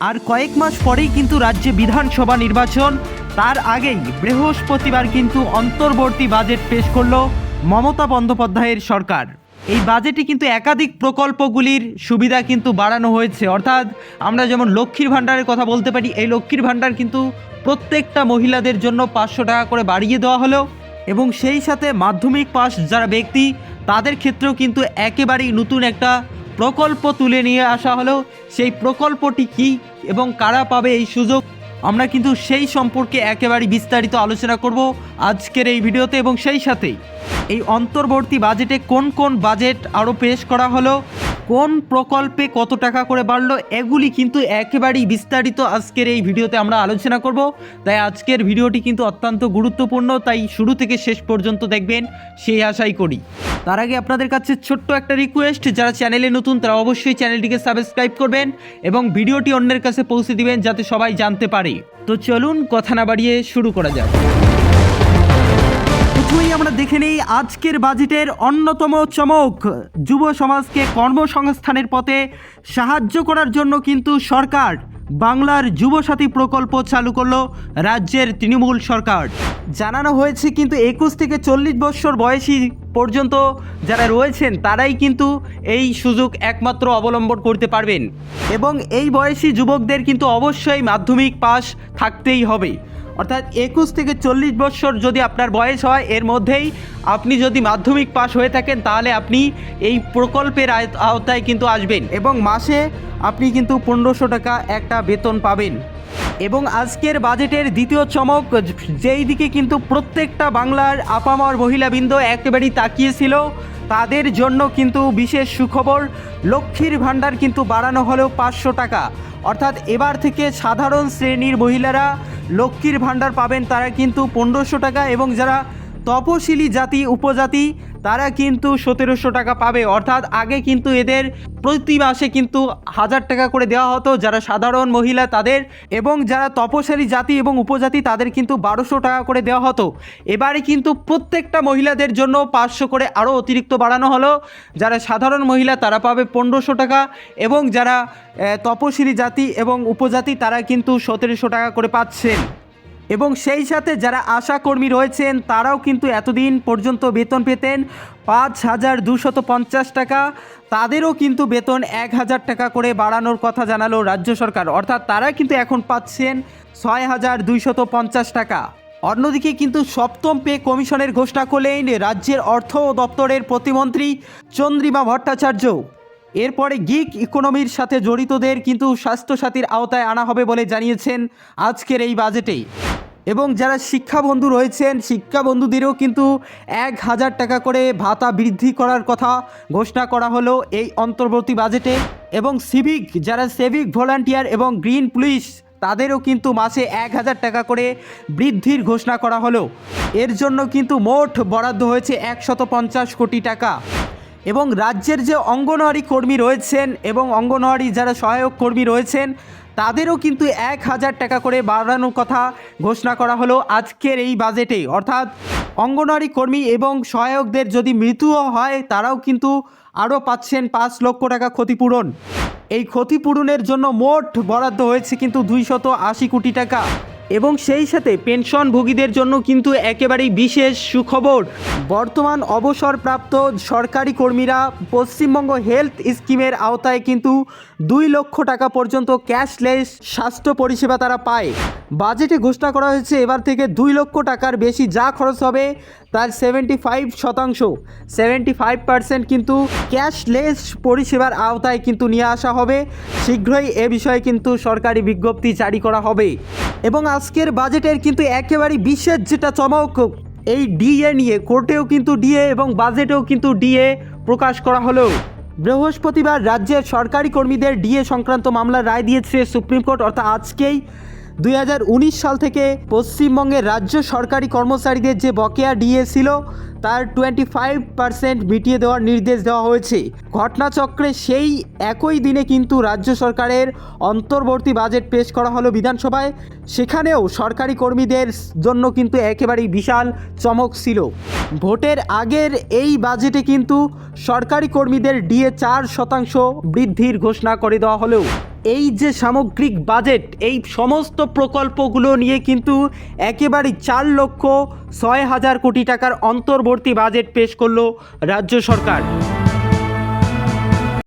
আর কয়েক মাস পরেই কিন্তু রাজ্যে বিধানসভা নির্বাচন। তার আগেই বৃহস্পতিবার কিন্তু অন্তর্বর্তী বাজেট পেশ করল মমতা বন্দ্যোপাধ্যায়ের সরকার। এই বাজেটে কিন্তু একাধিক প্রকল্পগুলির সুবিধা কিন্তু বাড়ানো হয়েছে। অর্থাৎ আমরা যেমন লক্ষ্মীর ভাণ্ডারের কথা বলতে পারি, এই লক্ষ্মীর ভাণ্ডার কিন্তু প্রত্যেকটা মহিলাদের জন্য পাঁচশো টাকা করে বাড়িয়ে দেওয়া হলো এবং সেই সাথে মাধ্যমিক পাস যারা ব্যক্তি, তাদের ক্ষেত্রেও কিন্তু একেবারেই নতুন একটা প্রকল্প তুলে নিয়ে আসা হলো। সেই প্রকল্পটি কি এবং কারা পাবে এই সুযোগ, আমরা কিন্তু সেই সম্পর্কে একেবারে বিস্তারিত আলোচনা করব আজকের এই ভিডিওতে এবং সেই সাথেই এই অন্তর্বর্তী বাজেটে কোন কোন বাজেট আরও পেশ করা হলো কোন প্রকল্পে কত টাকা করে বাড়লো এগুলি কিন্তু একেবারেই বিস্তারিত আজকের এই ভিডিওতে আমরা আলোচনা করব। তাই আজকের ভিডিওটি কিন্তু অত্যন্ত গুরুত্বপূর্ণ, তাই শুরু থেকে শেষ পর্যন্ত দেখবেন, সেই আশাই করি। তার আগে আপনাদের কাছে ছোট্ট একটা রিকোয়েস্ট যারা চ্যানেলে নতুন তারা অবশ্যই চ্যানেলটিকে সাবস্ক্রাইব করবেন এবং ভিডিওটি অন্যের কাছে পৌঁছে দিবেন, যাতে সবাই জানতে পারে। তো চলুন, কথা না বাড়িয়ে শুরু করা যাক। আমরা দেখে নেই আজকের বাজেটের অন্যতম চমক। যুব সমাজকে কর্মসংস্থানের পথে সাহায্য করার জন্য কিন্তু সরকার বাংলার যুবসাথী প্রকল্প চালু করল রাজ্যের তৃণমূল সরকার। জানানো হয়েছে কিন্তু একুশ থেকে চল্লিশ বছর বয়সী পর্যন্ত যারা রয়েছেন, তারাই কিন্তু এই সুযোগ একমাত্র অবলম্বন করতে পারবেন। এবং এই বয়সী যুবকদের কিন্তু অবশ্যই মাধ্যমিক পাশ থাকতেই হবে। অর্থাৎ একুশ থেকে চল্লিশ বছর যদি আপনার বয়স হয়, এর মধ্যেই আপনি যদি মাধ্যমিক পাস হয়ে থাকেন, তাহলে আপনি এই প্রকল্পের আওতায় কিন্তু আসবেন এবং মাসে আপনি কিন্তু পনেরোশো টাকা একটা বেতন পাবেন। এবং আজকের বাজেটের দ্বিতীয় চমক, যেই দিকে কিন্তু প্রত্যেকটা বাংলার আপামর মহিলাবৃন্দ একেবারেই তাকিয়েছিল তাদের জন্য কিন্তু বিশেষ সুখবর। লক্ষ্মীর ভাণ্ডার কিন্তু বাড়ানো হলেও পাঁচশো টাকা। অর্থাৎ এবার থেকে সাধারণ শ্রেণির মহিলারা লক্ষ্মীর ভাণ্ডার পাবেন, তারা কিন্তু পনেরোশো টাকা এবং যারা তপশিলি জাতি, উপজাতি, তারা কিন্তু সতেরোশো টাকা পাবে। অর্থাৎ আগে কিন্তু এদের প্রতি মাসে কিন্তু হাজার টাকা করে দেওয়া হতো। যারা সাধারণ মহিলা তাদের এবং যারা তপশিলি জাতি এবং উপজাতি তাদের কিন্তু বারোশো টাকা করে দেওয়া হতো। এবারে কিন্তু প্রত্যেকটা মহিলাদের জন্য পাঁচশো করে আরও অতিরিক্ত বাড়ানো হলো। যারা সাধারণ মহিলা তারা পাবে পনেরোশো টাকা এবং যারা তপশিলি জাতি এবং উপজাতি তারা কিন্তু সতেরোশো টাকা করে পাচ্ছেন এবং সেই সাথে যারা আশাকর্মী রয়েছেন, তারাও কিন্তু এতদিন পর্যন্ত বেতন পেতেন পাঁচ হাজার দুশত পঞ্চাশ টাকা। তাদেরও কিন্তু বেতন এক হাজার টাকা করে বাড়ানোর কথা জানালো রাজ্য সরকার। অর্থাৎ তারা কিন্তু এখন পাচ্ছেন ছয় হাজার দুইশত পঞ্চাশ টাকা। অন্যদিকে কিন্তু সপ্তম পে কমিশনের ঘোষণা করলেন রাজ্যের অর্থ ও দপ্তরের প্রতিমন্ত্রী চন্দ্রিমা ভট্টাচার্য এরপরে গিগ ইকোনমির সাথে জড়িতদের কিন্তু স্বাস্থ্যসাথীর আওতায় আনা হবে বলে জানিয়েছেন আজকের এই বাজেটেই। এবং যারা শিক্ষাবন্ধু রয়েছেন, শিক্ষাবন্ধুদেরও কিন্তু এক হাজার টাকা করে ভাতা বৃদ্ধি করার কথা ঘোষণা করা হলো এই অন্তর্বর্তী বাজেটে। এবং সিভিক, যারা সিভিক ভলান্টিয়ার এবং গ্রিন পুলিশ, তাদেরও কিন্তু মাসে এক হাজার টাকা করে বৃদ্ধির ঘোষণা করা হলো। এর জন্য কিন্তু মোট বরাদ্দ হয়েছে একশত পঞ্চাশ কোটি টাকা। এবং রাজ্যের যে অঙ্গনওয়াড়ি কর্মী রয়েছেন এবং অঙ্গনওয়াড়ি যারা সহায়ক কর্মী রয়েছেন, তাদেরও কিন্তু এক হাজার টাকা করে বাড়ানোর কথা ঘোষণা করা হলো আজকের এই বাজেটে অর্থাৎ অঙ্গনওয়াড়ি কর্মী এবং সহায়কদের যদি মৃত্যুও হয়, তারাও কিন্তু আরও পাচ্ছেন পাঁচ লক্ষ টাকা ক্ষতিপূরণ। এই ক্ষতিপূরণের জন্য মোট বরাদ্দ হয়েছে কিন্তু দুইশত আশি কোটি টাকা। এবং সেই সাথে পেনশনভোগীদের জন্য কিন্তু একেবারেই বিশেষ সুখবর। বর্তমান অবসরপ্রাপ্ত সরকারি কর্মীরা পশ্চিমবঙ্গ হেলথ স্কিমের আওতায় কিন্তু দুই লক্ষ টাকা পর্যন্ত ক্যাশলেস স্বাস্থ্য পরিষেবা তারা পায়। বাজেটে ঘোষণা করা হয়েছে, এবার থেকে দুই লক্ষ টাকার বেশি যা খরচ হবে তার সেভেন্টি ফাইভ শতাংশ। সেভেন্টি ফাইভ পার্সেন্ট কিন্তু ক্যাশলেস পরিষেবার আওতায় কিন্তু নিয়ে আসা হবে। শীঘ্রই এ বিষয়ে কিন্তু সরকারি বিজ্ঞপ্তি জারি করা হবে। এবং আজকের বাজেটের কিন্তু একেবারেই বিশেষ যেটা চমক, এই ডিএ নিয়ে, কোর্টেও কিন্তু ডিএ এবং বাজেটেও কিন্তু ডিএ প্রকাশ করা হলো। বৃহস্পতিবার রাজ্যের সরকারি কর্মীদের ডিএ সংক্রান্ত মামলার রায় দিয়েছে সুপ্রিম কোর্ট, অর্থাৎ আজকেই দুই হাজার উনিশ সাল থেকে পশ্চিমবঙ্গের রাজ্য সরকারি কর্মচারীদের যে বকেয়া ডিএ ছিল, তার টোয়েন্টি ফাইভ পার্সেন্ট মিটিয়ে দেওয়ার নির্দেশ দেওয়া হয়েছে। ঘটনাচক্রে সেই একই দিনে কিন্তু রাজ্য সরকারের অন্তর্বর্তী বাজেট পেশ করা হলো বিধানসভায়। সেখানেও সরকারি কর্মীদের জন্য কিন্তু একেবারেই বিশাল চমক ছিল। ভোটের আগের এই বাজেটে কিন্তু সরকারি কর্মীদের ডিএ চার শতাংশ বৃদ্ধির ঘোষণা করে দেওয়া হলেও এই যে সামগ্রিক বাজেট, এই সমস্ত প্রকল্পগুলো নিয়ে কিন্তু একেবারে চার লক্ষ ছয় হাজার কোটি টাকার অন্তর্বর্তী বাজেট পেশ করল রাজ্য সরকার।